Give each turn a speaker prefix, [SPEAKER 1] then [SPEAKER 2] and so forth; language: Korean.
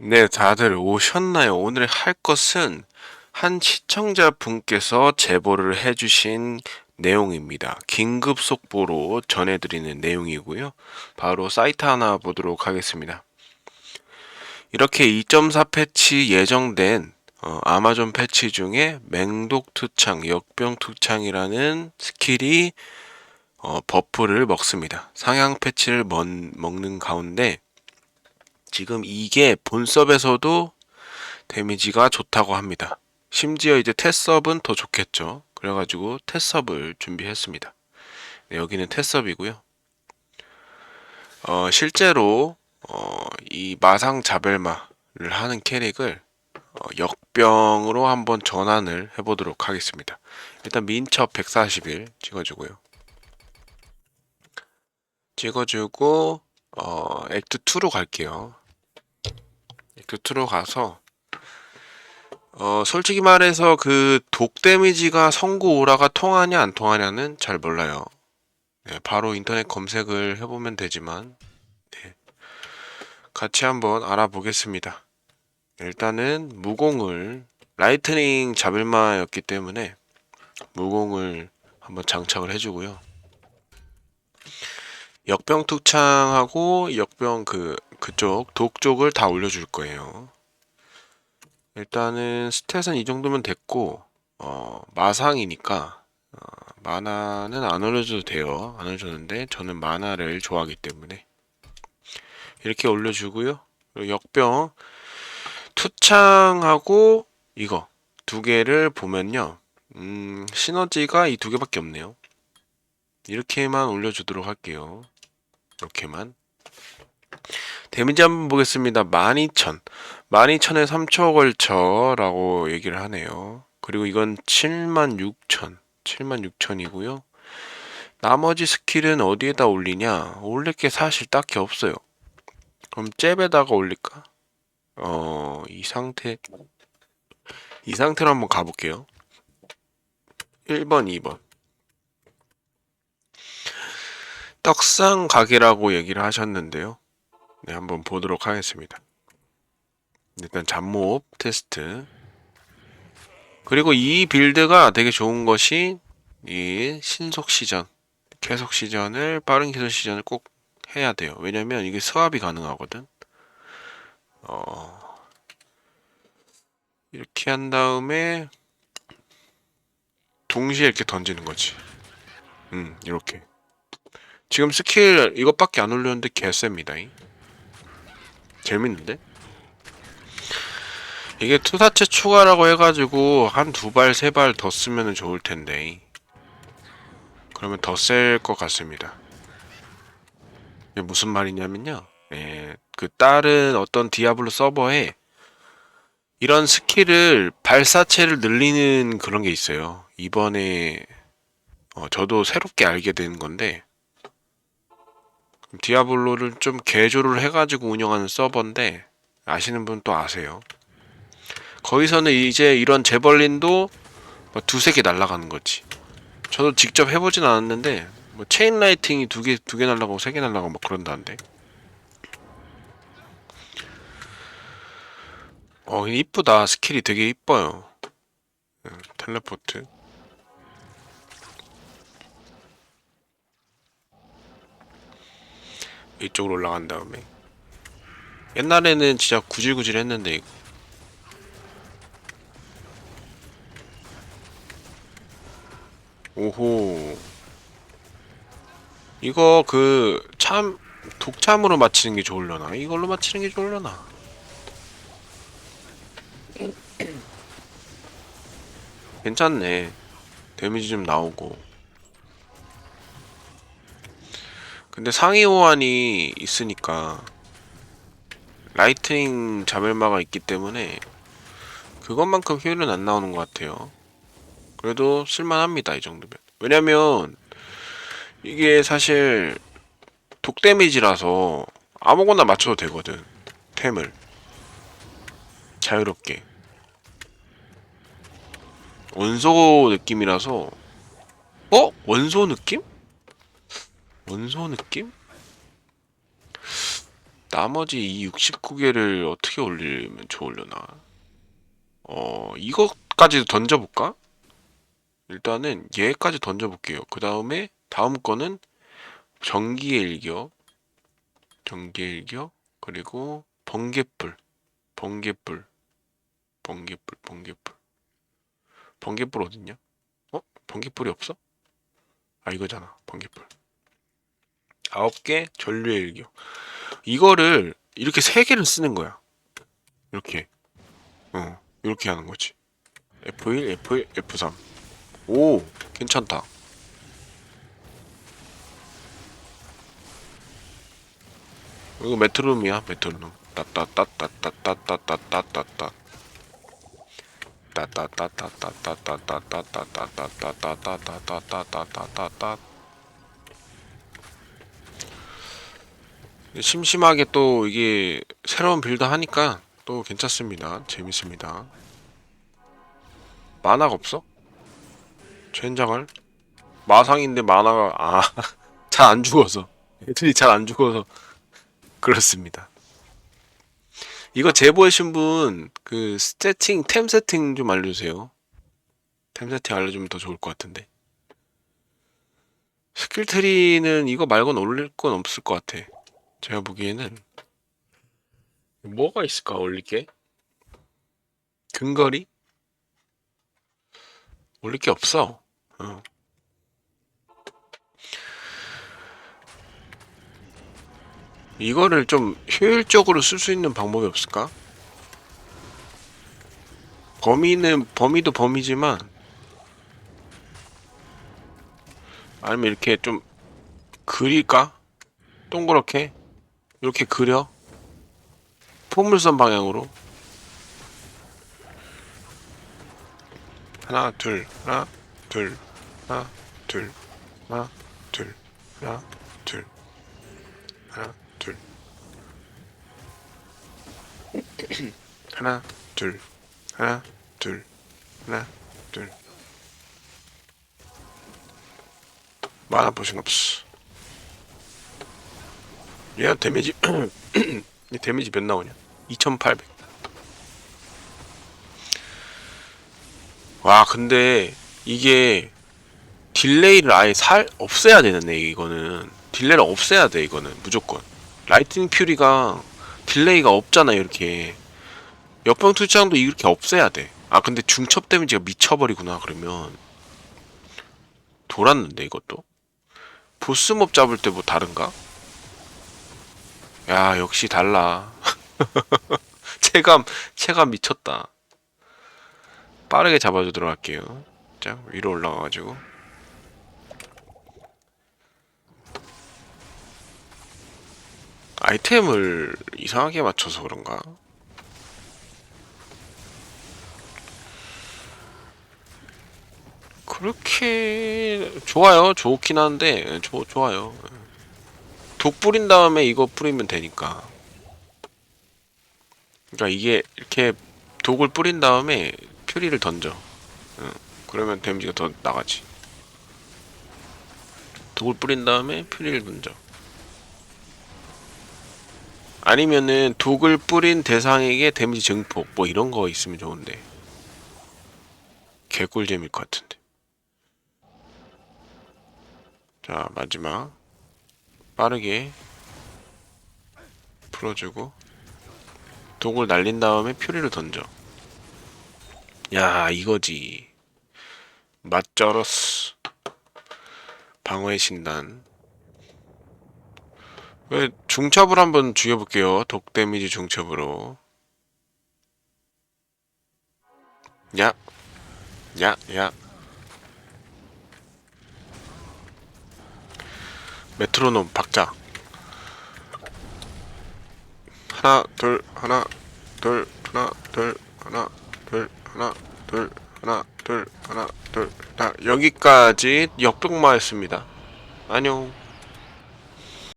[SPEAKER 1] 네, 다들 오셨나요? 오늘 할 것은 한 시청자분께서 제보를 해주신 내용입니다. 긴급 속보로 전해드리는 내용이고요. 바로 사이트 하나 보도록 하겠습니다. 이렇게 2.4 패치 예정된 어, 아마존 패치 중에 맹독 투창, 역병 투창이라는 스킬이 어, 버프를 먹습니다. 상향 패치를 먹, 먹는 가운데 지금 이게 본섭에서도 데미지가 좋다고 합니다. 심지어 이제 테스업은 더 좋겠죠. 그래가지고 테스업을 준비했습니다. 네, 여기는 테스업이고요. 어, 실제로 어, 이 마상 자벨마를 하는 캐릭을 어, 역병으로 한번 전환을 해보도록 하겠습니다. 일단 민첩 141 찍어주고요. 찍어주고 어, 액트 2로 갈게요. 2로 가서 어, 솔직히 말해서 그 독 데미지가 성구 오라가 통하냐 안 통하냐는 잘 몰라요. 네, 바로 인터넷 검색을 해보면 되지만 네, 같이 한번 알아보겠습니다. 일단은 무공을 라이트닝 자빌마였기 때문에 무공을 한번 장착을 해주고요. 역병 투창하고 역병 그 그쪽 독 쪽을 다 올려줄 거예요. 일단은 스탯은 이 정도면 됐고 어, 마상이니까 어, 마나는 안 올려줘도 돼요. 안 올려줬는데 저는 마나를 좋아하기 때문에 이렇게 올려주고요. 역병 투창하고 이거 두 개를 보면요. 음, 시너지가 이 두 개밖에 없네요. 이렇게만 올려주도록 할게요. 이렇게만. 데미지 한번 보겠습니다. 12,000. 12,000에 3초 걸쳐라고 얘기를 하네요. 그리고 이건 76,000. 76,000이고요. 나머지 스킬은 어디에다 올리냐? 올릴 게 사실 딱히 없어요. 그럼 잽에다가 올릴까? 어, 이 상태, 이 상태로 한번 가볼게요. 1번, 2번. 떡상 가게라고 얘기를 하셨는데요. 네, 한번 보도록 하겠습니다. 일단 잡몹 테스트. 그리고 이 빌드가 되게 좋은 것이 이 신속 시전, 계속 시전을 빠른 계속 시전을 꼭 해야 돼요. 왜냐면 이게 스왑이 가능하거든. 어, 이렇게 한 다음에 동시에 이렇게 던지는 거지. 음, 이렇게. 지금 스킬 이것밖에 안 올렸는데 개쎄입니다. 재밌는데? 이게 투사체 추가라고 해가지고 한 두 발, 세 발 더 쓰면 좋을 텐데. 그러면 더 셀 것 같습니다. 무슨 말이냐면요. 예, 그 다른 어떤 디아블로 서버에 이런 스킬을 발사체를 늘리는 그런 게 있어요. 이번에 어, 저도 새롭게 알게 된 건데 디아블로를 좀 개조를 해가지고 운영하는 서버인데 아시는 분 또 아세요. 거기서는 이제 이런 재벌린도 뭐 두세 개 날아가는 거지. 저도 직접 해보진 않았는데 뭐 체인 라이팅이 두 개 두 개 날아가고 세 개 날아가고 막 그런다는데. 어 이쁘다 스킬이 되게 이뻐요. 음, 텔레포트. 이쪽으로 올라간 다음에. 옛날에는 진짜 구질구질 했는데 이거. 오호. 이거 그 참 독참으로 맞히는 게 좋으려나? 이걸로 맞히는 게 좋으려나? 괜찮네. 데미지 좀 나오고 근데 상위 호환이 있으니까 라이트닝 자벨마가 있기 때문에 그것만큼 효율은 안 나오는 것 같아요. 그래도 쓸만합니다 이 정도면. 왜냐면 이게 사실 독 데미지라서 아무거나 맞춰도 되거든 템을 자유롭게 원소 느낌이라서 어 원소 느낌? 원소 느낌? 나머지 이 69개를 어떻게 올리면 좋으려나? 어, 이것까지 던져볼까? 일단은 얘까지 던져볼게요. 그 다음에 다음 거는 전기의 일격, 전기의 일격, 그리고 번개불, 번개불, 번개불, 번개불. 번개불 어딨냐? 어? 번개불이 없어? 아 이거잖아 번개불 아홉 개 전류의 일격 이거를 이렇게 세 개를 쓰는 거야 이렇게 어 이렇게 하는 거지 F1 F1 F3 오 괜찮다 이거 메트로놈이야 메트로놈 따따따따따따따따따따 따 따따따따따따따따따따따따따따따따따따 심심하게 또 이게 새로운 빌드 하니까 또 괜찮습니다. 재밌습니다. 만화가 없어? 젠장할? 마상인데 만화가 아 잘 안 죽어서 애들이 잘 안 죽어서 그렇습니다. 이거 제보하신 분 그 세팅 템 세팅 좀 알려주세요. 템 세팅 알려주면 더 좋을 것 같은데. 스킬 트리는 이거 말고는 올릴 건 없을 것 같아. 제가 보기에는 뭐가 있을까 올릴 게? 근거리? 올릴 게 없어. 어. 이거를 좀 효율적으로 쓸 수 있는 방법이 없을까? 범위는 범위도 범위지만 아니면 이렇게 좀 그릴까? 동그랗게 이렇게 그려? 포물선 방향으로? 하나 둘 하나 둘 하나 둘 하나 둘 하나 둘 하나 둘. 하나 둘 하나 둘 하나 둘. 만화 보신 없어 얘 데미지 얘 데미지 몇 나오냐? 2800 와 근데 이게 딜레이를 아예 살 없애야 되네 이거는. 딜레이를 없애야 돼 이거는. 무조건. 라이트닝 퓨리가 딜레이가 없잖아 이렇게. 역병 투창도 이렇게 없애야 돼아 근데 중첩 데미지가 미쳐버리구나 그러면. 돌았는데 이것도? 보스몹 잡을 때 뭐 다른가? 야 역시 달라. 체감 체감 미쳤다. 빠르게 잡아주도록 할게요. 자 위로 올라가가지고. 아이템을 이상하게 맞춰서 그런가? 그렇게 좋아요. 좋긴 한데 좋 좋아요 독 뿌린 다음에 이거 뿌리면 되니까. 그러니까 이게 이렇게 독을 뿌린 다음에 퓨리를 던져. 응. 그러면 데미지가 더 나가지. 독을 뿌린 다음에 퓨리를 던져. 아니면은 독을 뿌린 대상에게 데미지 증폭 뭐 이런 거 있으면 좋은데. 개꿀잼일 것 같은데. 자 마지막 빠르게 풀어주고 독을 날린 다음에 퓨리를 던져. 야 이거지. 맛쩔었어 방어의 신단. 왜 중첩을 한번 죽여볼게요. 독 데미지 중첩으로. 야 야, 야. 메트로놈 박자. 하나, 둘, 하나, 둘, 하나, 둘, 하나, 둘, 하나, 둘, 하나, 둘, 하나, 둘. 자, 여기까지 역병마였습니다. 안녕.